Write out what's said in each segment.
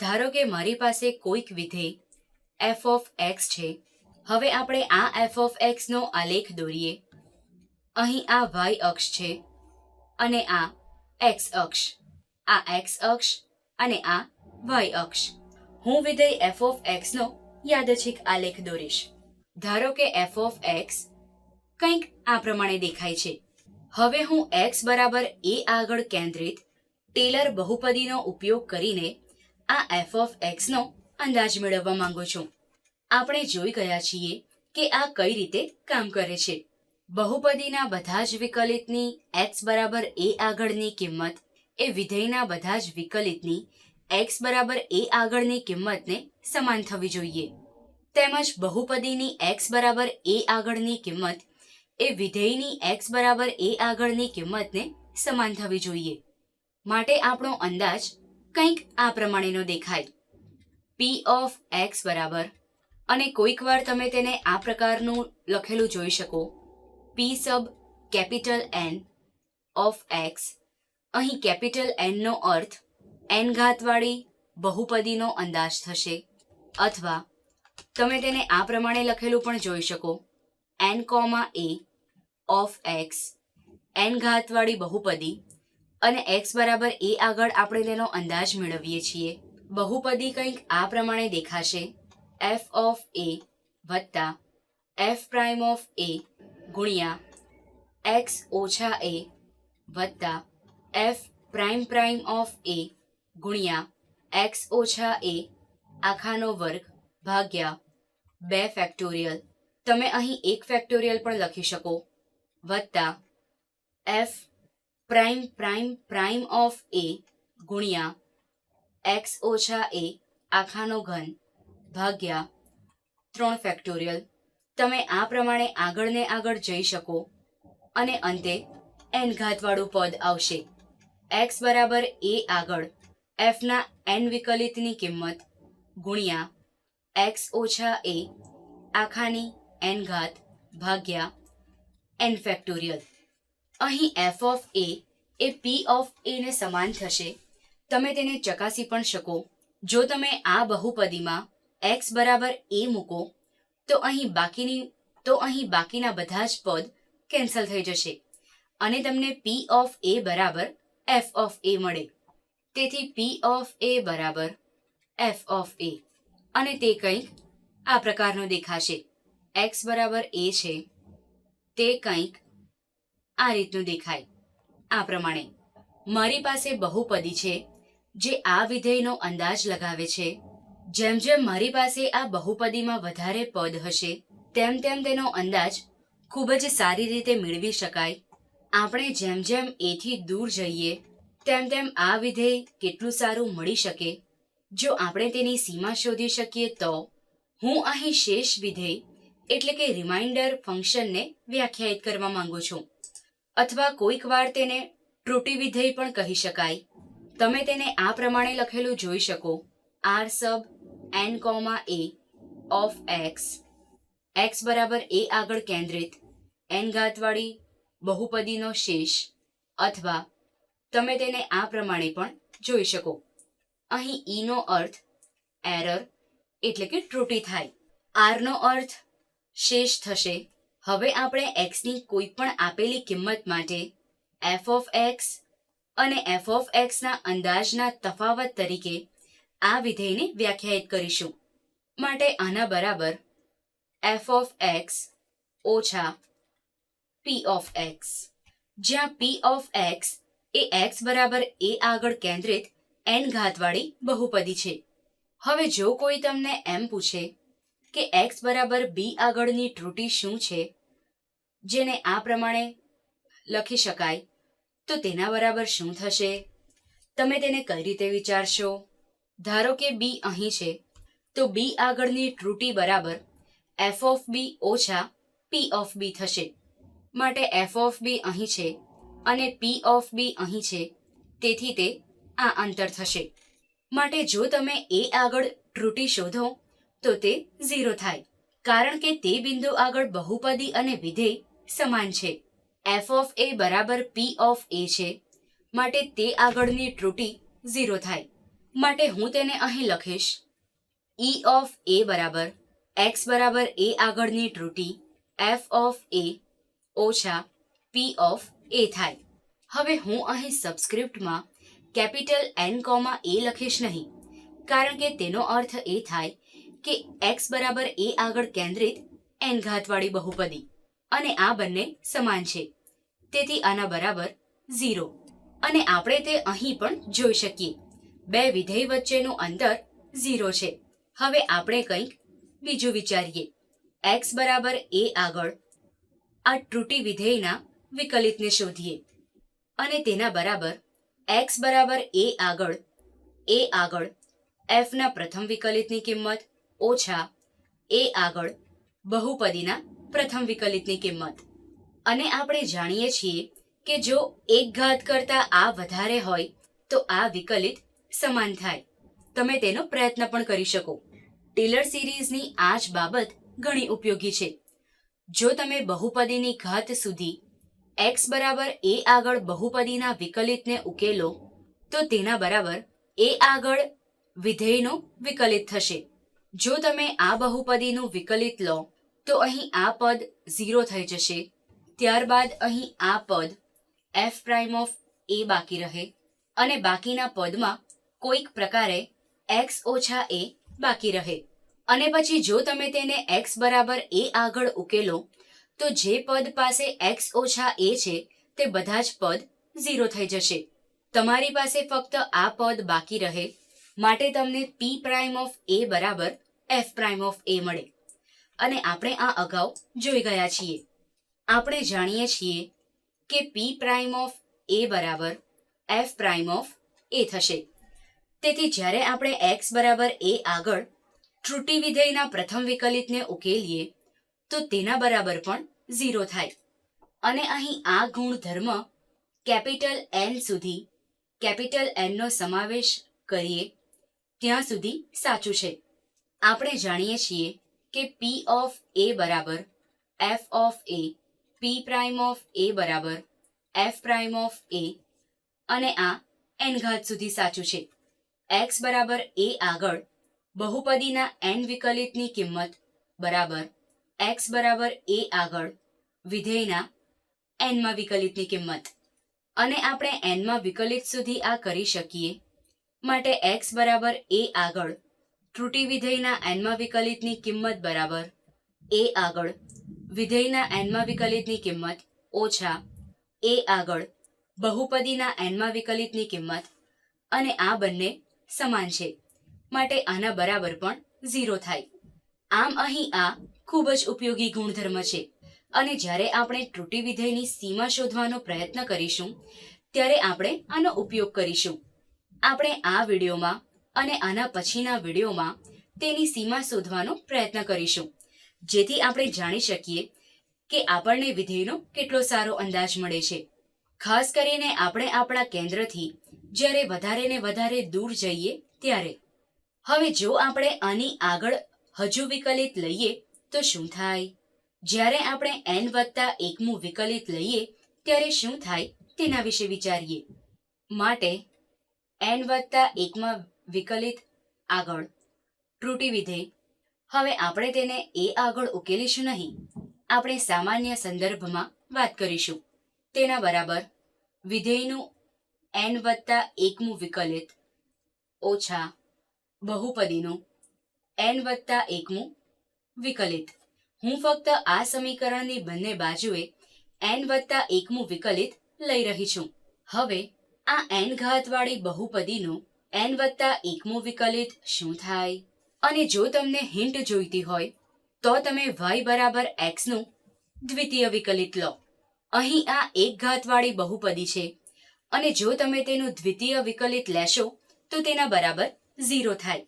ધારો કે મારી પાસે કોઈક વિધેય એફ ઓફ એક્સ છે, હવે આપણે આ એફ ઓફ એક્સનો આલેખ દોરીએ. અહીં આ વાય અક્ષ છે અને આ એક્સ અક્ષ, આ એક્સ અક્ષ અને આ વાય અક્ષ. હું વિધેય એફ ઓફ એક્સનો યાદચ્છિક આલેખ દોરીશ. ધારો કે એફ ઓફ એક્સ કંઈક આ પ્રમાણે દેખાય છે. હવે હું એક્સ બરાબર એ આગળ કેન્દ્રિત ટેલર બહુપદીનો ઉપયોગ કરીને આ એફ ઓફ એક્સનો અંદાજ મેળવવા માંગુ છું. આપણે જોઈ ગયા છીએ કે આ કઈ રીતે કામ કરે છે. બહુપદીના બધા જ વિકલિતની એક્સ બરાબર એ આગળની કિંમત એ વિધેયના બધા જ વિકલિતની એક્સ બરાબર એ આગળની કિંમતને સમાન થવી જોઈએ. તેમજ બહુપદીની એક્સ બરાબર એ આગળની કિંમત એ વિધેયની એક્સ બરાબર એ આગળની કિંમતને સમાન થવી જોઈએ. માટે આપણો અંદાજ કંઈક આ પ્રમાણેનો દેખાય. પી ઓફ એક્સ બરાબર. અને કોઈક વાર તમે તેને આ પ્રકારનું લખેલું જોઈ શકો. P sub capital N of X અહીં કેપિટલ એનનો અર્થ એન ઘાતવાળી બહુપદીનો અંદાજ થશે. અથવા તમે તેને આ પ્રમાણે લખેલું પણ જોઈ શકો. N comma A of X N ઘાતવાળી બહુપદી. અને એક્સ બરાબર એ આગળ આપણે તેનો અંદાજ મેળવીએ છીએ. બહુપદી કંઈક આ પ્રમાણે દેખાશે. એફ ઓફ એ વત્તા એફ પ્રાઇમ ઓફ એ ગુણ્યા એક્સ ઓછા એ વત્તા F prime prime of A ગુણ્યા એક્સ ઓછા એ આખાનો વર્ગ ભાગ્યા બે ફેક્ટોરિયલ તમે અહીં એક ફેક્ટોરિયલ પણ લખી શકો. વત્તા F prime prime prime of A ગુણ્યા એક્સ ઓછા એ આખાનો ઘન ભાગ્યા ત્રણ ફેક્ટોરિયલ. તમે આ પ્રમાણે આગળ ને આગળ જઈ શકો અને અંતે એન ઘાતવાળું પદ આવશે. એક્સ બરાબર એ આગળ. એફના એન વિકલિતની કિંમત ગુણ્યા એક્સ ઓછા એ આખાની એન ઘાત ભાગ્યા એન ફેક્ટોરિયલ. અહીં F of A A P of એને સમાન થશે. તમે તેને ચકાસી પણ શકો. જો તમે આ બહુપદીમાં એક્સ બરાબર એ મૂકો, તો અહીં બાકીની, તો અહીં બાકીના બધા જ પદ કેન્સલ થઈ જશે. અને તમને પી ઓફ એ બરાબર એફ ઓફ એ મળે. તેથી પી ઓફ એ બરાબર એફ ઓફ એ અને તે કંઈક આ પ્રકારનો દેખાશે. એક્સ બરાબર એ છે. તે કંઈક આ રીતનું દેખાય. આ પ્રમાણે, મારી પાસે બહુપદી છે, જે આ વિધેયનો અંદાજ લગાવે છે. જેમ જેમ મારી પાસે આ બહુપદીમાં વધારે પદ હશે, તેમ તેમ તેનો અંદાજ ખૂબ જ સારી રીતે મેળવી શકાય. આપણે જેમ જેમ એથી દૂર જઈએ, તેમ તેમ આ વિધેય કેટલું સારું મળી શકે. જો આપણે તેની સીમા શોધી શકીએ તો, હું અહીં શેષ વિધેય, એટલે કે રિમાઇન્ડર ફંક્શનને વ્યાખ્યાયિત કરવા માંગુ છું. અથવા કોઈક વાર તેને ત્રુટિ વિધેય પણ કહી શકાય. તમે તેને આ પ્રમાણે લખેલું જોઈ શકો. R sub N comma A of X X બરાબર એ આગળ કેન્દ્રિત. એન ઘાતવાળી બહુપદીનો શેષ. અથવા તમે તેને આ પ્રમાણે પણ જોઈ શકો. અહીં ઈનો અર્થ એરર એટલે કે ત્રુટિ થાય. આરનો અર્થ શેષ થશે. હવે આપણે એક્સની કોઈ પણ આપેલી કિંમત માટે એફ ઓફ એક્સ અને એફ ઓફ એક્સના અંદાજના તફાવત તરીકે આ વિધેયને વ્યાખ્યાયિત કરીશું. માટે આના બરાબર એફ ઓફ એક્સ ઓછા પી ઓફ એક્સ જ્યાં P of X A X બરાબર એ આગળ કેન્દ્રિત એન ઘાતવાળી બહુપદી છે. હવે જો કોઈ તમને એમ પૂછે કે એક્સ બરાબર બી આગળની ત્રુટિ શું છે જેને આ પ્રમાણે લખી શકાય, તો તેના બરાબર શું થશે? તમે તેને કઈ રીતે વિચારશો? ધારો કે બી અહીં છે, તો બી આગળની ત્રુટી બરાબર એફ ઓફ બી ઓછા પી ઓફ બી થશે. માટે એફ ઓફ બી અહીં છે અને પી ઓફ બી અહીં છે, તેથી તે આ અંતર થશે. માટે જો તમે એ આગળ ત્રુટી શોધો, તો તે ઝીરો થાય. કારણ કે તે બિંદુ આગળ બહુપદી અને વિધેય સમાન છે. એફ ઓફ એ બરાબર પી ઓફ એ છે. માટે તે આગળની ત્રુટિ ઝીરો થાય. માટે હું તેને અહીં લખીશ. ઈ ઓફ એ બરાબર એક્સ બરાબર એ આગળની ત્રુટી એફ ઓફ એ ઓછા પી ઓફ એ થાય. હવે હું અહીં સબસ્ક્રિપ્ટમાં કેપિટલ એન કોમા એ લખીશ નહીં. કારણ કે તેનો અર્થ એ થાય કે એક્સ બરાબર એ આગળ કેન્દ્રિત એન ઘાતવાળી બહુપદી. અને આ બંને સમાન છે. તેથી આના બરાબર ઝીરો. અને આપણે તે અહીં પણ જોઈ શકીએ. બે વિધેય વચ્ચેનું અંતર ઝીરો છે. હવે આપણે કંઈક બીજું વિચારીએ. એક્સ બરાબર એ આગળ આ ત્રુટી વિધેયના વિકલિતને શોધીએ. અને તેના બરાબર એક્સ બરાબર એ આગળ એ આગળ એફના પ્રથમ વિકલિતની કિંમત ઓછા એ આગળ બહુપદીના પ્રથમ વિકલિતની કિંમત. અને આપણે જાણીએ છીએ કે જો એક ઘાત કરતાં આ વધારે હોય, તો આ વિકલિત સમાન થાય. તમે તેનો પ્રયત્ન પણ કરી શકો. ટેલર સિરીઝની આ જ બાબત ઘણી ઉપયોગી છે. જો તમે બહુપદીની ઘાત સુધી એક્સ બરાબર એ આગળ બહુપદીના વિકલિતને ઉકેલો, તો તેના બરાબર એ આગળ વિધેયનો વિકલિત થશે. જો તમે આ બહુપદીનું વિકલિત લો તો અહીં આ પદ ઝીરો થઈ જશે. ત્યારબાદ અહીં આ પદ એફ પ્રાઇમ ઓફ એ બાકી રહે અને બાકીના પદમાં કોઈક પ્રકારે એક્સ ઓછા એ બાકી રહે. અને પછી જો તમે તેને એક્સ બરાબર એ આગળ ઉકેલો, તો જે પદ પાસે એક્સ ઓછા એ છે, તે બધા જ પદ ઝીરો થઈ જશે. તમારી પાસે ફક્ત આ પદ બાકી રહે. માટે તમને પી પ્રાઇમ ઓફ એ બરાબર એફ પ્રાઇમ ઓફ એ મળે. અને આપણે આ અગાઉ જોઈ ગયા છીએ. આપણે જાણીએ છીએ કે પી પ્રાઇમ ઓફ એ બરાબર એફ પ્રાઇમ ઓફ એ થશે. તેથી જ્યારે આપણે એક્સ બરાબર એ આગળ ત્રુટી વિધેયના પ્રથમ વિકલિતને ઉકેલીએ, તો તેના બરાબર પણ ઝીરો થાય. અને અહીં આ ગુણધર્મ કેપિટલ એન સુધી, કેપિટલ એનનો સમાવેશ કરીએ, ત્યાં સુધી સાચું છે. આપણે જાણીએ છીએ કે પી ઓફ એ બરાબર F of A P prime of A બરાબર એફ પ્રાઇમ ઓફ એ અને આ એન ઘાત સુધી સાચું છે. એક્સ બરાબર એ આગળ, બહુપદીના એન વિકલિતની કિંમત બરાબર એક્સ બરાબર એ આગળ, વિધેયના એનમાં વિકલિતની કિંમત. અને આપણે એનમાં વિકલિત સુધી આ કરી શકીએ. માટે એક્સ બરાબર એ આગળ ત્રુટી વિધેયના એનમાં વિકલિતની કિંમત બરાબર. એ આગળ વિધેયના એનમાં વિકલિતની કિંમત ઓછા એ આગળ બહુપદીના એનમાં વિકલિતની કિંમત અને આ બંને સમાન છે. માટે આના બરાબર પણ ઝીરો થાય. આમ અહીં આ ખૂબ જ ઉપયોગી ગુણધર્મ છે. અને જ્યારે આપણે ત્રુટી વિધેયની સીમા શોધવાનો પ્રયત્ન કરીશું, ત્યારે આપણે આનો ઉપયોગ કરીશું. આપણે આ વિડીયોમાં અને આના પછીના વિડીયોમાં તેની સીમા શોધવાનો પ્રયત્ન કરીશું. જેથી આપણે જાણી શકીએ કે આપણને વિધેયનો કેટલો સારો અંદાજ મળે છે. ખાસ કરીને આપણે આપણા કેન્દ્રથી જ્યારે વધારે ને વધારે દૂર જઈએ ત્યારે. હવે જો આપણે આની આગળ હજુ વિકલિત લઈએ, તો શું થાય? જ્યારે આપણે એન વત્તા એકમું વિકલિત લઈએ, ત્યારે શું થાય તેના વિશે વિચારીએ. માટે એન વત્તા એકમાં વિકલિત આગળ. ત્રુટી વિધેય. હવે આપણે તેને એ આગળ ઉકેલીશું નહીં. આપણે સામાન્ય સંદર્ભમાં વાત કરીશું. તેના બરાબર વિધેયનું એન વત્તા એકમું વિકલિત ઓછા બહુપદીનું એન વત્તા એકમું વિકલિત. હું ફક્ત આ સમીકરણની બંને બાજુએ એન વત્તા એકમું વિકલિત લઈ રહી છું. હવે આ એન ઘાતવાળી બહુપદીનું એન વત્તા એકમું વિકલિત શું થાય? અને જો તમને હિન્ટ જોઈતી હોય, તો તમે વાય બરાબર એક્સનું દ્વિતીય વિકલિત લો. અહીં આ એક ઘાતવાળી બહુપદી છે. અને જો તમે તેનું દ્વિતીય વિકલિત લેશો, તો તેના બરાબર ઝીરો થાય.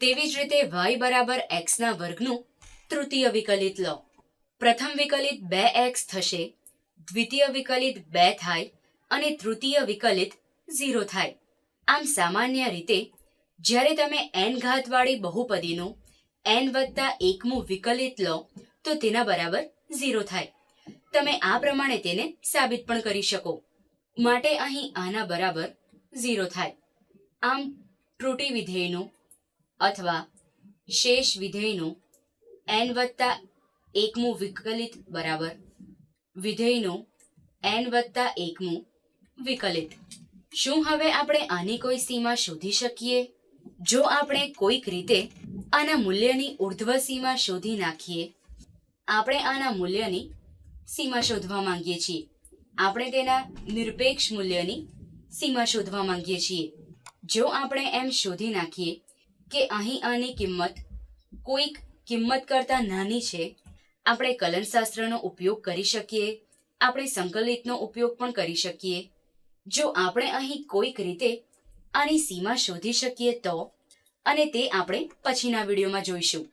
તેવી જ રીતે વાય બરાબર એક્સના વર્ગનું તૃતીય વિકલિત લો. પ્રથમ વિકલિત બે એક્સ થશે, દ્વિતીય વિકલિત બે થાય, અને તૃતીય વિકલિત ઝીરો થાય. આમ સામાન્ય રીતે, જ્યારે તમે એન ઘાતવાળી બહુપદીનું એન વત્તા એકમું વિકલિત લો, તો તેના બરાબર ઝીરો થાય. તમે આ પ્રમાણે તેને સાબિત પણ કરી શકો. માટે અહીં આના બરાબર ઝીરો થાય. આમ ત્રુટિ વિધેયનું અથવા શેષ વિધેયનું એન વત્તા એકમું વિકલિત બરાબર વિધેયનું એન વત્તા એકમું વિકલિત. શું હવે આપણે આની કોઈ સીમા શોધી શકીએ? જો આપણે કોઈક રીતે આના મૂલ્યની ઉર્ધ્વ સીમા શોધી નાખીએ, આપણે આના મૂલ્યની સીમા શોધવા માંગીએ છીએ. આપણે તેના નિરપેક્ષ મૂલ્યની સીમા શોધવા માંગીએ છીએ. જો આપણે એમ શોધી નાખીએ કે અહીં આની કિંમત કોઈક કિંમત કરતાં નાની છે, આપણે કલનશાસ્ત્રનો ઉપયોગ કરી શકીએ, આપણે સંકલિતનો ઉપયોગ પણ કરી શકીએ જો આપણે અહીં કોઈક રીતે આની સીમા શોધી શકીએ તો, અને તે આપણે પછીના વિડીયોમાં જોઈશું.